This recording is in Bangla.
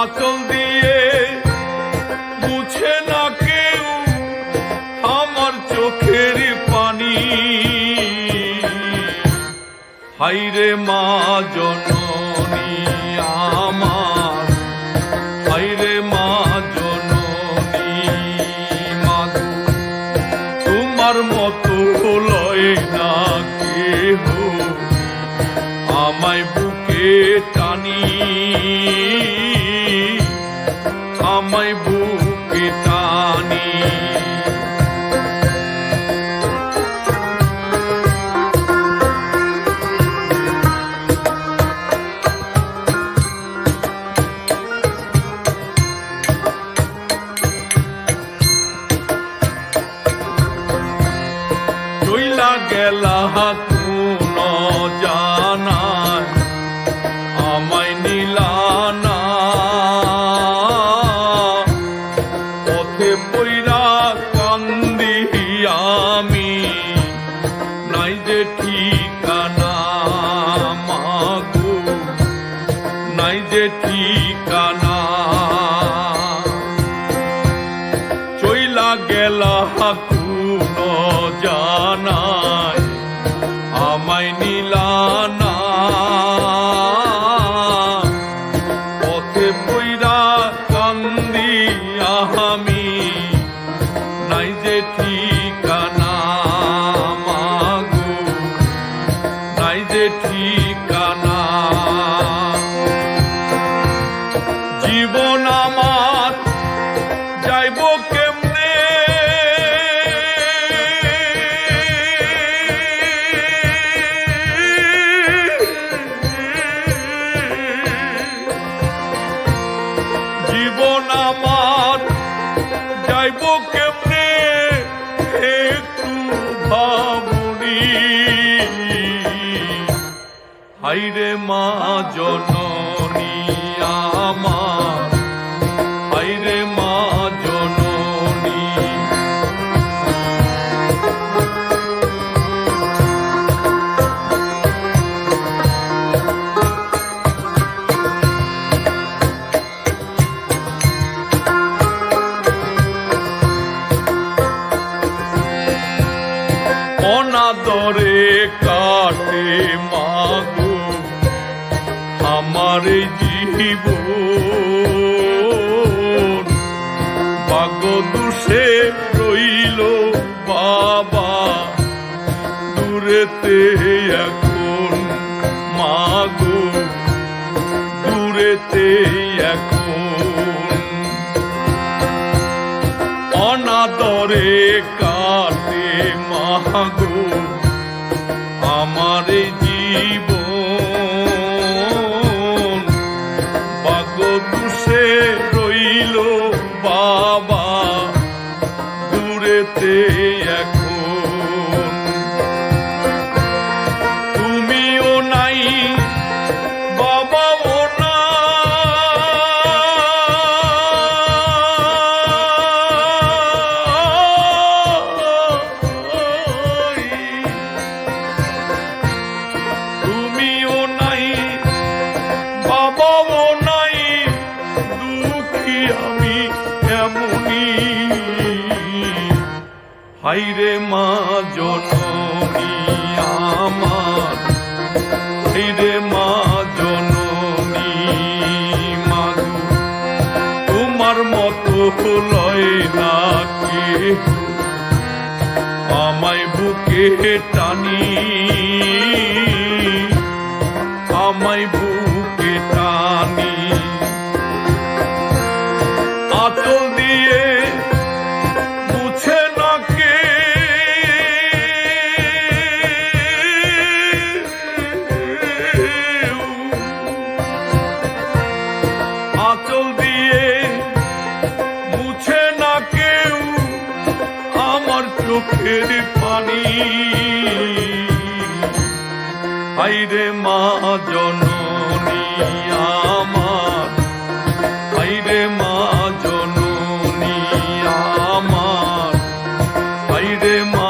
আঁচল দিয়ে মুছে না কেউ আমার চোখের পানি। হাইরে মা জননী আমার হাইরে মা জননী মা তোমার মতো লয় না আমায় বুকে টানি। গেলা কোন পইরা কান্দি আমি নাই যে ঠিকানা মাগো। নাই যে ঠিকানা। চইলা গেলা কোন জানায় আমায় নিলানা পথে পইরা কান্দি যে ঠিকানা মাগো? নাই যে ঠিকানা। জীবন আমার যাইব কেমনে? একটু ভাবুনি। হাইরে মা জননী অনাদরে কাটে মাগো আমার জীব দুষে রইল বাবা দূরেতে এখন মাগো দূরেতে এখন। অনাদরে মাগো আমার জীব বাগ দুষে রইল বাবা। হাইরে মা জননী আমার। হাইরে মা জননী মাগু। তোমার মতো লয় না কে আমায় বুকে টানি চোখের পানি। আইরে মা জননী আমার। আইরে মা জননী আমার। আইরে মা